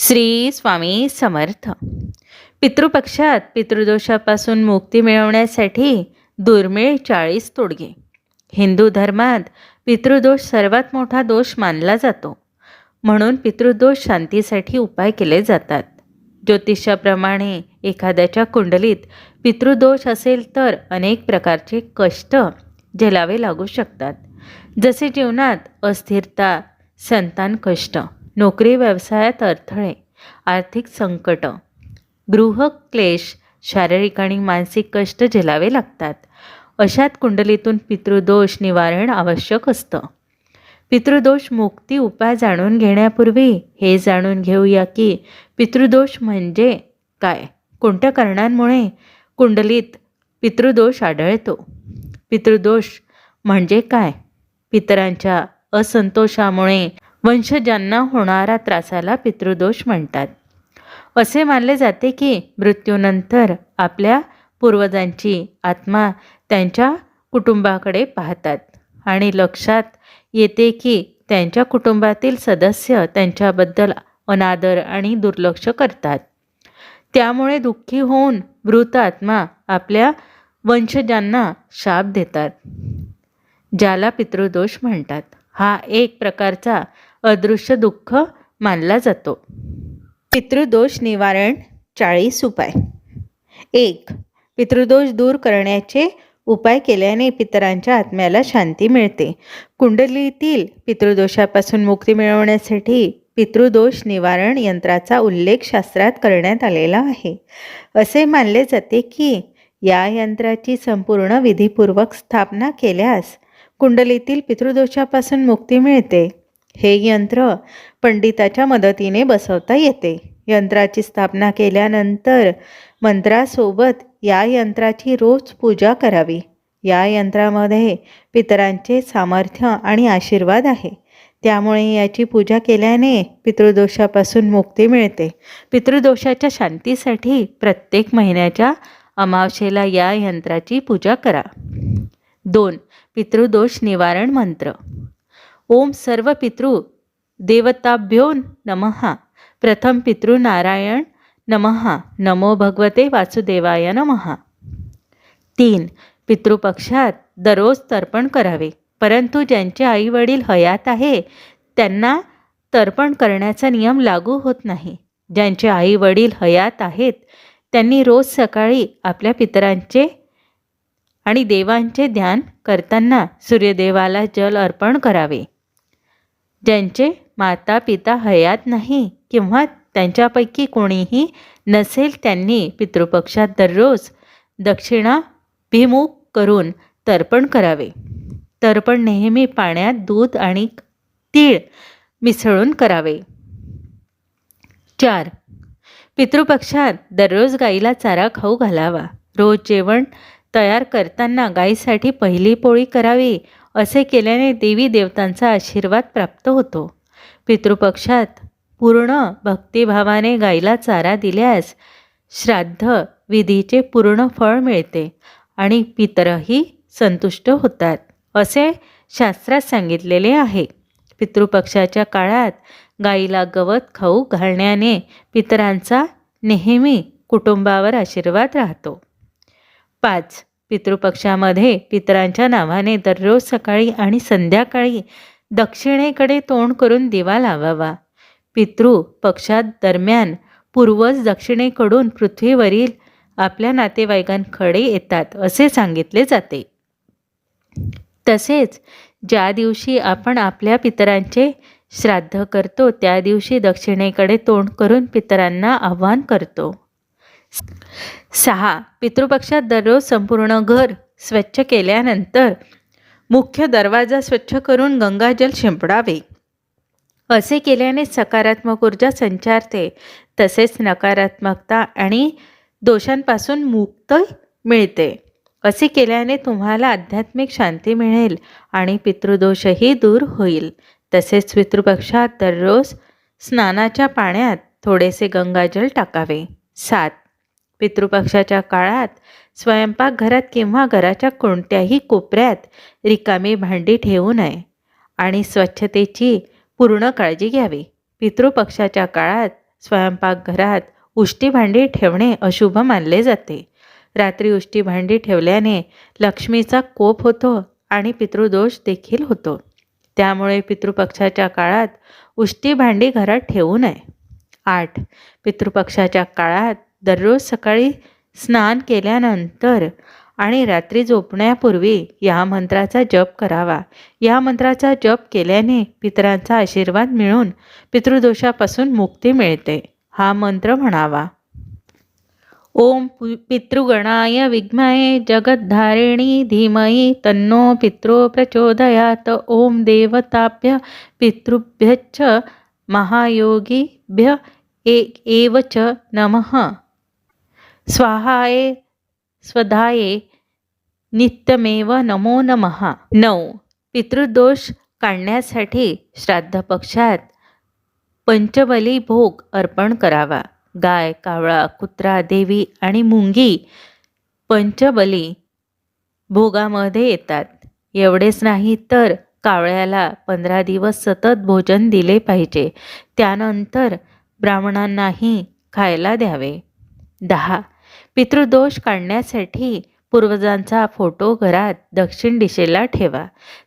श्री स्वामी समर्थ. पितृपक्षात पितृदोषापासून मुक्ती मिळवण्यासाठी दुर्मिळ चाळीस तोडगे. हिंदू धर्मात पितृदोष सर्वात मोठा दोष मानला जातो. म्हणून पितृदोष शांतीसाठी उपाय केले जातात. ज्योतिषाप्रमाणे एखाद्याच्या कुंडलीत पितृदोष असेल तर अनेक प्रकारचे कष्ट झेलावे लागू शकतात. जसे जीवनात अस्थिरता संतान कष्ट. नोकरी व्यवसायात अडथळे आर्थिक संकट गृहक्लेश शारीरिक आणि मानसिक कष्ट झेलावे लागतात. अशात कुंडलीतून पितृदोष निवारण आवश्यक असतं. पितृदोष मुक्ती उपाय जाणून घेण्यापूर्वी हे जाणून घेऊया की पितृदोष म्हणजे काय? कोणत्या कारणांमुळे कुंडलीत पितृदोष आढळतो? पितृदोष म्हणजे काय? पितरांच्या असंतोषामुळे वंशजांना होणारा त्रासाला पितृदोष म्हणतात. असे मानले जाते की मृत्यूनंतर आपल्या पूर्वजांची आत्मा त्यांच्या कुटुंबाकडे पाहतात आणि लक्षात येते की त्यांच्या कुटुंबातील सदस्य त्यांच्याबद्दल अनादर आणि दुर्लक्ष करतात. त्यामुळे दुःखी होऊन मृत आत्मा आपल्या वंशजांना शाप देतात ज्याला पितृदोष म्हणतात. हा एक प्रकारचा अदृश्य दुःख मानला जातो. पितृदोष निवारण चाळीस उपाय. एक पितृदोष दूर करण्याचे उपाय केल्याने पितरांच्या आत्म्याला शांती मिळते. कुंडलीतील पितृदोषापासून मुक्ती मिळवण्यासाठी पितृदोष निवारण यंत्राचा उल्लेख शास्त्रात करण्यात आलेला आहे. असे मानले जाते की या यंत्राची संपूर्ण विधीपूर्वक स्थापना केल्यास कुंडलीतील पितृदोषापासून मुक्ती मिळते. हे यंत्र पंडिताच्या मदतीने बसवता येते. यंत्राची स्थापना केल्यानंतर मंत्रासोबत या यंत्राची रोज पूजा करावी. या यंत्रामध्ये पितरांचे सामर्थ्य आणि आशीर्वाद आहे. त्यामुळे याची पूजा केल्याने पितृदोषापासून मुक्ती मिळते. पितृदोषाच्या शांतीसाठी प्रत्येक महिन्याच्या अमावशेला या यंत्राची पूजा करा. दोन पितृदोष निवारण मंत्र. ओम सर्व पितृ देवताभ्यो नमः. प्रथम पितृ नारायण नमः. नमो भगवते वासुदेवाय नमः. तीन पितृपक्षात दररोज तर्पण करावे. परंतु ज्यांचे आई वडील हयात आहे त्यांना तर्पण करण्याचा नियम लागू होत नाही. ज्यांचे आई वडील हयात आहेत त्यांनी रोज सकाळी आपल्या पितरांचे आणि देवांचे ध्यान करताना सूर्यदेवाला जल अर्पण करावे. ज्यांचे माता पिता हयात नाही किंवा त्यांच्यापैकी कोणीही नसेल त्यांनी पितृपक्षात दररोज दक्षिणा भिमुख करून तर्पण करावे. तर्पण नेहमी पाण्यात दूध आणि तीळ मिसळून करावे. चार. पितृपक्षात दररोज गाईला चारा खाऊ घालावा. रोज जेवण तयार करताना गाईसाठी पहिली पोळी करावी असे केल्याने देवी देवतांचा आशीर्वाद प्राप्त होतो. पितृपक्षात पूर्ण भक्तिभावाने गाईला चारा दिल्यास श्राद्ध विधीचे पूर्ण फळ मिळते आणि पितरही संतुष्ट होतात असे शास्त्रात सांगितलेले आहे. पितृपक्षाच्या काळात गाईला गवत खाऊ घालण्याने पितरांचा नेहमी कुटुंबावर आशीर्वाद राहतो. पाच. पितृपक्षामध्ये पितरांच्या नावाने दररोज सकाळी आणि संध्याकाळी दक्षिणेकडे तोंड करून दिवा लावावा. पितृ पक्षात दरम्यान पूर्वज दक्षिणेकडून पृथ्वीवरील आपल्या नातेवाईकांकडे येतात असे सांगितले जाते. तसेच ज्या दिवशी आपण आपल्या पितरांचे श्राद्ध करतो त्या दिवशी दक्षिणेकडे तोंड करून पितरांना आव्हान करतो. सहा. पितृपक्षात दररोज संपूर्ण घर स्वच्छ केल्यानंतर मुख्य दरवाजा स्वच्छ करून गंगाजल शिंपडावे. असे केल्याने सकारात्मक ऊर्जा संचारते तसेच नकारात्मकता आणि दोषांपासून मुक्त मिळते. असे केल्याने तुम्हाला आध्यात्मिक शांती मिळेल आणि पितृदोषही दूर होईल. तसेच पितृपक्षात दररोज स्नानाच्या पाण्यात थोडेसे गंगाजल टाकावे. सात. पितृपक्षाच्या काळात स्वयंपाकघरात किंवा घराच्या कोणत्याही कोपऱ्यात रिकामी भांडी ठेवू नये आणि स्वच्छतेची पूर्ण काळजी घ्यावी. पितृपक्षाच्या काळात स्वयंपाकघरात उष्टी भांडी ठेवणे अशुभ मानले जाते. रात्री उष्टी भांडी ठेवल्याने लक्ष्मीचा कोप होतो आणि पितृदोष देखील होतो. त्यामुळे पितृपक्षाच्या काळात उष्टी भांडी घरात ठेवू नये. आठ. पितृपक्षाच्या काळात दररोज सकाळी स्नान केल्यानंतर आणि रात्री झोपण्यापूर्वी या मंत्राचा जप करावा. या मंत्राचा जप केल्याने पितरांचा आशीर्वाद मिळून पितृदोषापासून मुक्ती मिळते. हा मंत्र म्हणावा. ओम पु- पितृगणाय विद्महे जगद्धारिणी धीमयी तन्नो पितृ प्रचोदयात. ओम देवताभ्य पितृभ्यश्च महायोगीभ्य एक एव च नमः. स्वाहाय स्वधाये नित्यमेव नमो नमः. नऊ. पितृदोष काढण्यासाठी श्राद्ध पक्षात पंचबली भोग अर्पण करावा. गाय कावळा कुत्रा देवी आणि मुंगी पंचबली भोगामध्ये येतात. एवढेच नाही तर कावळ्याला पंधरा दिवस सतत भोजन दिले पाहिजे. त्यानंतर ब्राह्मणांनाही खायला द्यावे. दहा. पितृदोष काढण्यासाठी पूर्वजांचा फोटो घरात दक्षिण दिशेला ठेवा.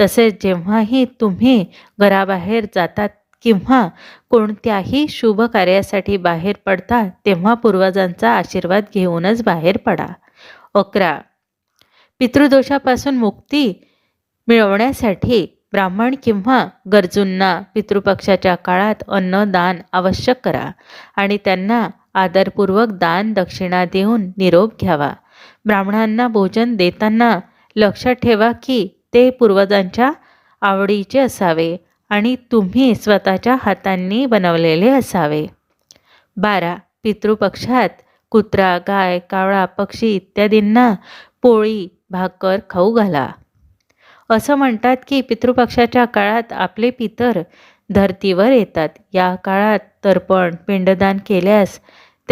तसेच जेव्हाही तुम्ही घराबाहेर जातात किंवा कोणत्याही शुभ कार्यासाठी बाहेर पडता तेव्हा पूर्वजांचा आशीर्वाद घेऊनच बाहेर पडा. अकरा. पितृदोषापासून मुक्ती मिळवण्यासाठी ब्राह्मण किंवा गरजूंना पितृपक्षाच्या काळात अन्नदान आवश्यक करा आणि त्यांना आदरपूर्वक दान दक्षिणा देऊन निरोप घ्यावा. ब्राह्मणांना भोजन देताना लक्षात ठेवा की ते पूर्वजांच्या आवडीचे असावे आणि तुम्ही स्वतःच्या हातांनी बनवलेले असावे. बारा. पितृपक्षात कुत्रा गाय कावळा पक्षी इत्यादींना पोळी भाकर खाऊ घाला. असं म्हणतात की पितृपक्षाच्या काळात आपले पितर धर्तीवर येतात. या काळात तर्पण पिंडदान केल्यास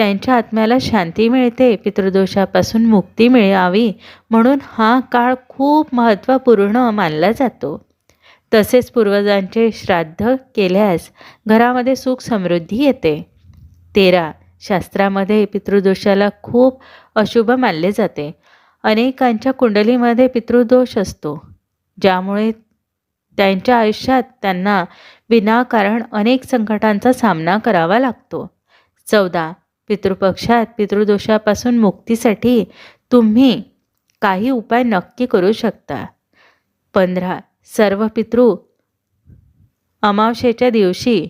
त्यांच्या आत्म्याला शांती मिळते पितृदोषापासून मुक्ती मिळावी म्हणून हा काळ खूप महत्त्वपूर्ण मानला जातो. तसेच पूर्वजांचे श्राद्ध केल्यास घरामध्ये सुख समृद्धी येते. तेरा शास्त्रामध्ये पितृदोषाला खूप अशुभ मानले जाते. अनेकांच्या कुंडलीमध्ये पितृदोष असतो ज्यामुळे त्यांच्या आयुष्यात त्यांना विनाकारण अनेक संकटांचा सामना करावा लागतो. चौदा पितृपक्षात पितृदोषापासून मुक्तीसाठी तुम्ही काही उपाय नक्की करू शकता. पंधरा सर्व पितृ अमावशेच्या दिवशी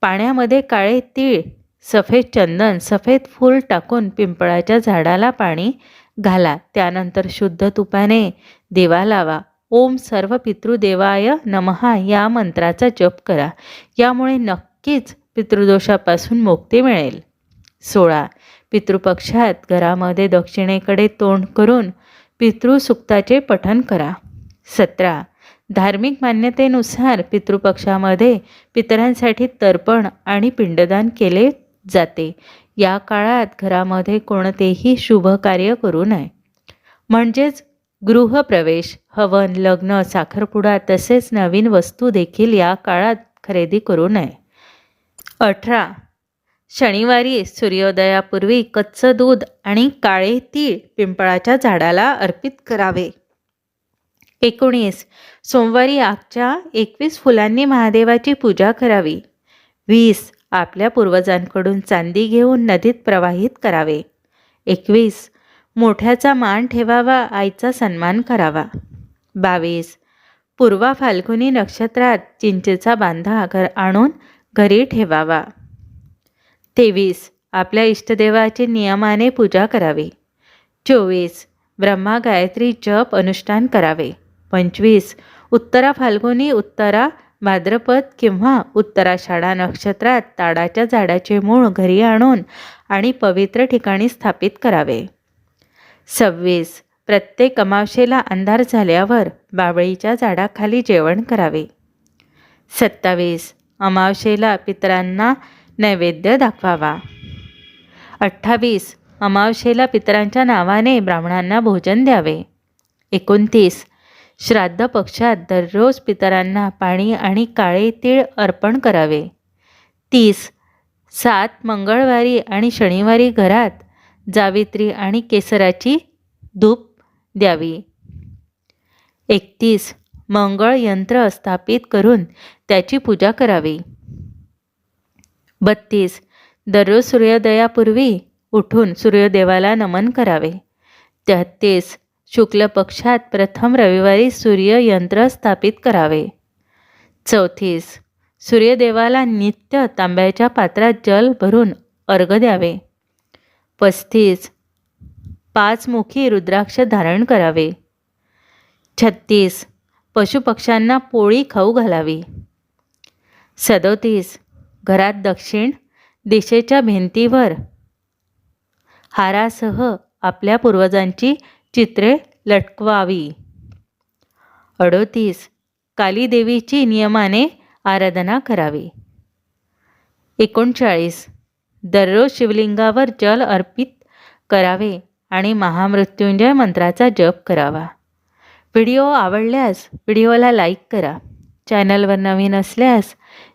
पाण्यामध्ये काळे तीळ सफेद चंदन सफेद फूल टाकून पिंपळाच्या झाडाला पाणी घाला. त्यानंतर शुद्ध तुपाने देवा लावा. ओम सर्व पितृदेवाय नमहा या मंत्राचा जप करा. यामुळे नक्कीच पितृदोषापासून मुक्ती मिळेल. सोळा. पितृपक्षात घरामध्ये दक्षिणेकडे तोंड करून पितृसुक्ताचे पठण करा. सतरा. धार्मिक मान्यतेनुसार पितृपक्षामध्ये पितरांसाठी तर्पण आणि पिंडदान केले जाते. या काळात घरामध्ये कोणतेही शुभ कार्य करू नये. म्हणजेच गृहप्रवेश हवन लग्न साखरपुडा तसेच नवीन वस्तू देखील या काळात खरेदी करू नये. अठरा. शनिवारी सूर्योदयापूर्वी कच्चं दूध आणि काळे तीळ पिंपळाच्या झाडाला अर्पित करावे. एकोणीस. सोमवारी आगच्या एकवीस फुलांनी महादेवाची पूजा करावी. वीस. आपल्या पूर्वजांकडून चांदी घेऊन नदीत प्रवाहित करावे. एकवीस. मोठ्याचा मान ठेवावा आईचा सन्मान करावा. बावीस. पूर्वा फाल्गुनी नक्षत्रात चिंचेचा बांधा घर आणून घरी ठेवावा. तेवीस. आपल्या इष्टदेवाची नियमाने पूजा करावी. चोवीस. ब्रह्मा गायत्री जप अनुष्ठान करावे. पंचवीस. उत्तरा फाल्गुनी उत्तरा भाद्रपद किंवा उत्तराषाढा नक्षत्रात ताडाच्या झाडाचे मूळ घरी आणून आणि पवित्र ठिकाणी स्थापित करावे. सव्वीस. प्रत्येक अमावशेला अंधार झाल्यावर बाबळीच्या झाडाखाली जेवण करावे. सत्तावीस. अमावशेला पितरांना नैवेद्य दाखवावा. अठ्ठावीस. अमावशेला पितरांच्या नावाने ब्राह्मणांना भोजन द्यावे. एकोणतीस. श्राद्ध पक्षात दररोज पितरांना पाणी आणि काळे तीळ अर्पण करावे. तीस. सात. मंगळवारी आणि शनिवारी घरात जावित्री आणि केसराची धूप द्यावी. एकतीस. मंगळ यंत्र स्थापित करून त्याची पूजा करावी. बत्तीस. दररोज सूर्योदयापूर्वी उठून सूर्यदेवाला नमन करावे. तेहतीस. शुक्ल पक्षात प्रथम रविवारी सूर्ययंत्र स्थापित करावे. चौतीस. सूर्यदेवाला नित्य तांब्याच्या पात्रात जल भरून अर्घ द्यावे. पस्तीस. पाचमुखी रुद्राक्ष धारण करावे. छत्तीस. पशुपक्ष्यांना पोळी खाऊ घालावी. सदोतीस. घरात दक्षिण दिशेच्या भिंतीवर. हारासह आपल्या पूर्वजांची चित्रे लटकवावी. अडोतीस. कालीदेवीची नियमाने आराधना करावी. एकोणचाळीस. दररोज शिवलिंगावर जल अर्पित करावे आणि महामृत्युंजय मंत्राचा जप करावा. व्हिडिओ आवडल्यास व्हिडिओला लाईक करा. चॅनलवर नवीन असल्यास